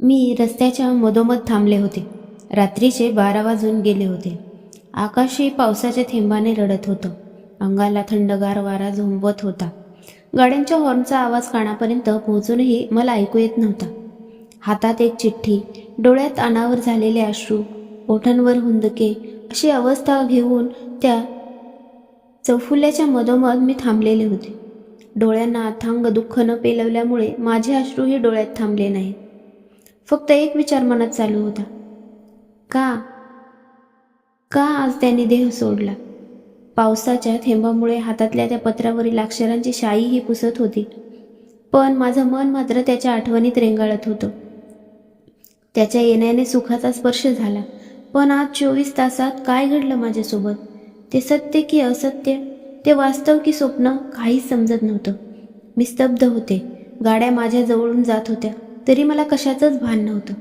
मी रस्त्याच्या मधोमध थांबले होते. रात्रीचे बारा वाजून गेले होते. आकाशही पावसाच्या थेंबाने रडत होतं. अंगाला थंडगार वारा झोंबत होता. गाड्यांच्या हॉर्नचा आवाज कानापर्यंत पोहोचूनही मला ऐकू येत नव्हता. हातात एक चिठ्ठी डोळ्यात अनावर झालेले अश्रू ओठांवर हुंदके अशी अवस्था घेऊन त्या चौफुल्याच्या मधोमध मी थांबलेले होते. डोळ्यांना अथांग दुःख न पेलवल्यामुळे माझे अश्रूही डोळ्यात थांबले नाहीत. फक्त एक विचार मनात चालू होता. का? का आज त्याने देह सोडला? पावसाच्या थेंबामुळे हातातल्या त्या पत्रावरील अक्षरांची शाई ही पुसत होती. पण माझं मन मात्र त्याच्या आठवणीत रेंगाळत होतं. त्याच्या येण्याने सुखाचा स्पर्श झाला. पण आज चोवीस तासात काय घडलं माझ्यासोबत? ते सत्य की असत्य? ते वास्तव की स्वप्न? काहीच समजत नव्हतं. मी स्तब्ध होते. गाड्या माझ्या जवळून जात होत्या. तरी मला कशाचंच भान नव्हतं.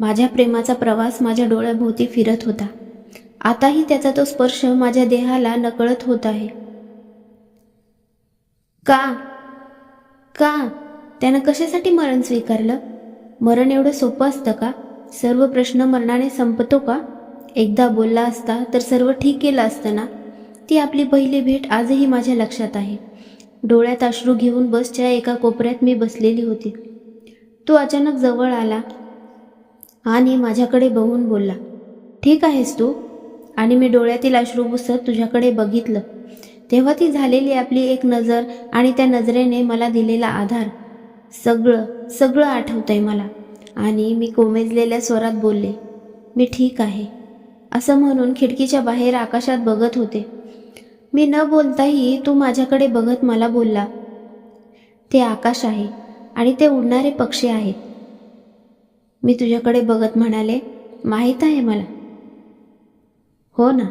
माझ्या प्रेमाचा प्रवास माझ्या डोळ्याभोवती फिरत होता. आताही त्याचा तो स्पर्श माझ्या देहाला नकळत होत आहे. का? का? त्यानं कशासाठी मरण स्वीकारलं? मरण एवढं सोपं असतं का? सर्व प्रश्न मरणाने संपतो का? एकदा बोलला असता तर सर्व ठीक केलं असतं ना? ती आपली पहिली भेट आजही माझ्या लक्षात आहे. डोळ्यात अश्रू घेऊन बसच्या एका कोपऱ्यात मी बसलेली होती. तो अचानक जवळ आला आणि माझ्याकडे बघून बोलला ठीक आहेस तू? आणि मी डोळ्यातील अश्रू पुसत तुझ्याकडे बघितलं. तेव्हा ती झालेली आपली एक नजर आणि त्या नजरेने मला दिलेला आधार. सगळं सगळं आठवतंय मला. आणि मी कोमेजलेल्या स्वरात बोलले मी ठीक आहे. असं म्हणून खिडकीच्या बाहेर आकाशात बघत होते. मी न बोलताही तू माझ्याकडे बघत मला बोलला ते आकाश आहे. आणि ते उडणारे पक्षी आहेत. मी तुझ्याकडे बघत म्हणाले माहीत आहे मला. हो ना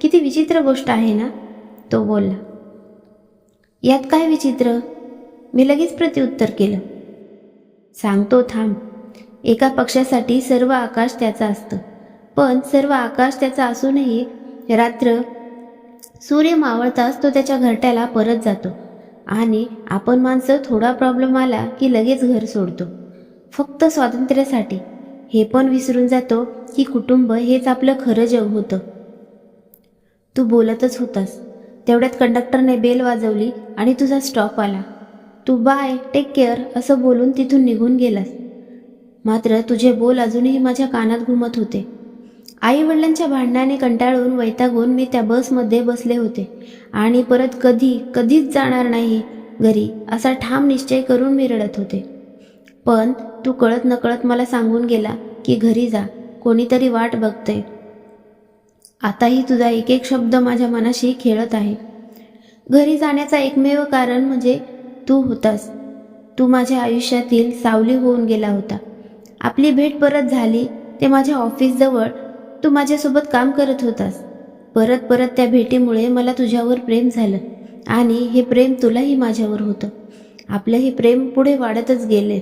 किती विचित्र गोष्ट आहे ना तो बोलला. यात काय विचित्र? मी लगेच प्रत्युत्तर केलं. सांगतो थांब. एका पक्षासाठी सर्व आकाश त्याचं असतं. पण सर्व आकाश त्याचा असूनही रात्र सूर्य मावळताच तो त्याच्या घरट्याला परत जातो. आणि आपण माणसं थोडा प्रॉब्लेम आला की लगेच घर सोडतो. फक्त स्वातंत्र्यासाठी. हे पण विसरून जातो की कुटुंब हेच आपलं खरं जग होतं. तू बोलतच होतास. तेवढ्यात कंडक्टरने बेल वाजवली आणि तुझा स्टॉप आला. तू बाय टेक केअर असं बोलून तिथून निघून गेलास. मात्र तुझे बोल अजूनही माझ्या कानात घुमत होते. आई वडिलांच्या भांडणाने कंटाळून वैतागून मी त्या बसमध्ये बसले होते. आणि परत कधी कधीच जाणार नाही घरी असा ठाम निश्चय करून मी रडत होते. पण तू कळत नकळत मला सांगून गेला की घरी जा कोणीतरी वाट बघते आताही तुझा एक एक शब्द माझ्या मनाशी खेळत आहे. घरी जाण्याचा एकमेव कारण म्हणजे तू होतास. तू माझ्या आयुष्यातील सावली होऊन गेला होता. आपली भेट परत झाली ते माझ्या ऑफिसजवळ तू माझ्यासोबत काम करत होतास. परत परत त्या भेटीमुळे मला तुझ्यावर प्रेम झालं. आणि हे प्रेम तुलाही माझ्यावर होतं. आपलं हे प्रेम पुढे वाढतच गेले.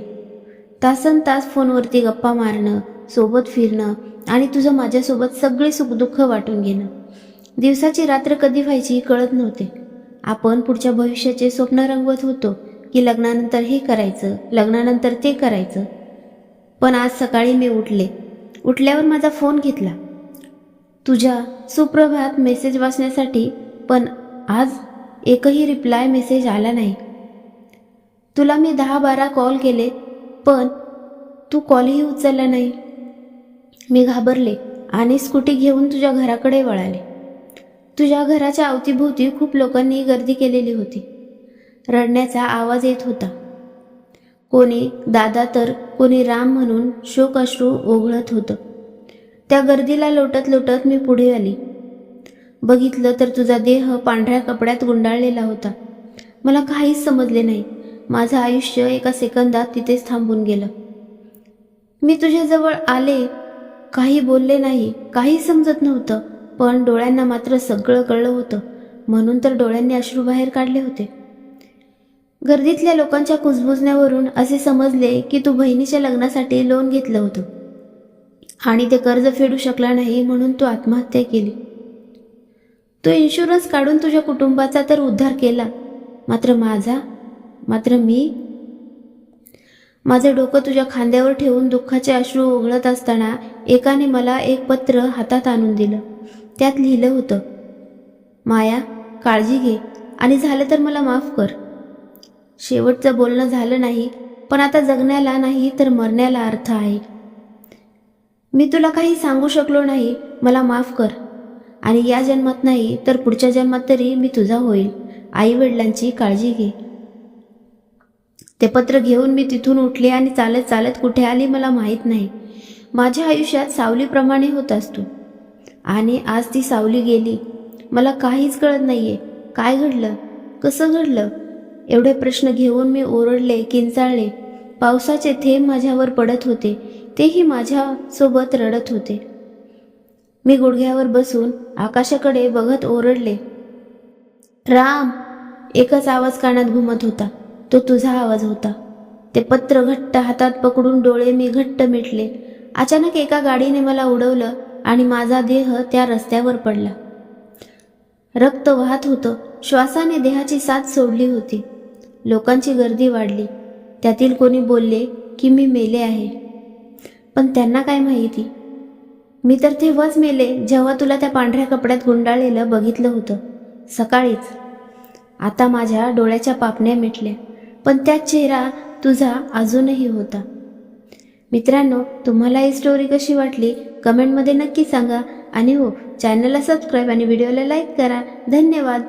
तासन तास फोनवरती गप्पा मारणं सोबत फिरणं आणि तुझं माझ्यासोबत सगळे सुखदुःख वाटून घेणं. दिवसाची रात्र कधी व्हायची कळत नव्हते. आपण पुढच्या भविष्याचे स्वप्न रंगवत होतो की लग्नानंतर हे करायचं लग्नानंतर ते करायचं. पण आज सकाळी मी उठले. उठल्यावर माझा फोन घेतला. तुझ्या सुप्रभात मेसेज वाचण्यासाठी पण आज एकही रिप्लाय मेसेज आला नाही. तुला मी दहा बारा कॉल केले पण तू कॉलही उचलला नाही. मी घाबरले आणि स्कूटी घेऊन तुझ्या घराकडे वळाले. तुझ्या घराच्या अवतीभोवती खूप लोकांनी गर्दी केलेली होती. रडण्याचा आवाज येत होता. कोणी दादा तर कोणी राम म्हणून शोक अश्रू ओघळत होतं. त्या गर्दीला लोटत लोटत मी पुढे आली. बघितलं तर तुझा देह पांढऱ्या कपड्यात गुंडाळलेला होता. मला काहीच समजले नाही. माझं आयुष्य एका सेकंदात तिथेच थांबून गेलं. मी तुझ्याजवळ आले काही बोलले नाही काही समजत नव्हतं पण डोळ्यांना मात्र सगळं कळलं होतं. म्हणून तर डोळ्यांनी अश्रू बाहेर काढले होते. गर्दीतल्या लोकांच्या कुजबुजण्यावरून असे समजले की तू बहिणीच्या लग्नासाठी लोन घेतलं होतं. आणि ते कर्ज फेडू शकला नाही म्हणून तू आत्महत्या केली. तो इन्शुरन्स काढून तुझ्या कुटुंबाचा तर उद्धार केला. मात्र माझा मात्र मी माझं डोकं तुझ्या खांद्यावर ठेवून दुःखाचे अश्रू ओघळत असताना एकाने मला एक पत्र हातात आणून दिलं. त्यात लिहिलं होतं माया काळजी घे आणि झालं तर मला माफ कर. शेवटचं बोलणं झालं नाही पण आता जगण्याला नाही तर मरण्याला अर्थ आहे. मी तुला काही सांगू शकलो नाही मला माफ कर. आणि या जन्मात नाही तर पुढच्या जन्मात तरी मी तुझा होईल. आई वडिलांची काळजी घे. ते पत्र घेऊन मी तिथून उठले आणि चालत चालत कुठे आली मला माहीत नाही. माझ्या आयुष्यात सावलीप्रमाणे होत असतो आणि आज ती सावली गेली. मला काहीच कळत नाहीये. काय घडलं? कसं घडलं? एवढे प्रश्न घेऊन मी ओरडले किंचाळले. पावसाचे थेंब माझ्यावर पडत होते. तेही माझ्यासोबत रडत होते. मी गुडघ्यावर बसून आकाशाकडे बघत ओरडले. राम! एकच आवाज कानात घुमत होता. तो तुझा आवाज होता. ते पत्र घट्ट हातात पकडून डोळे मी घट्ट मिटले. अचानक एका गाडीने मला उडवलं आणि माझा देह त्या रस्त्यावर पडला. रक्त वाहत होतं. श्वासाने देहाची साथ सोडली होती. लोकांची गर्दी वाढली. त्यातील कोणी बोलले की मी मेले आहे. पण त्यांना काय माहिती? मी तर तेव्हाच मेले जेव्हा तुला त्या पांढऱ्या कपड्यात गुंडाळलेलं बघितलं होतं. सकाळीच. आता माझ्या डोळ्याच्या पापण्या मिटल्या पण त्या चेहरा तुझा अजूनही होता. मित्रांनो तुम्हाला ही स्टोरी कशी वाटली? कमेंटमध्ये नक्की सांगा. आणि हो चॅनलला सबस्क्राईब आणि व्हिडिओला लाईक करा. धन्यवाद.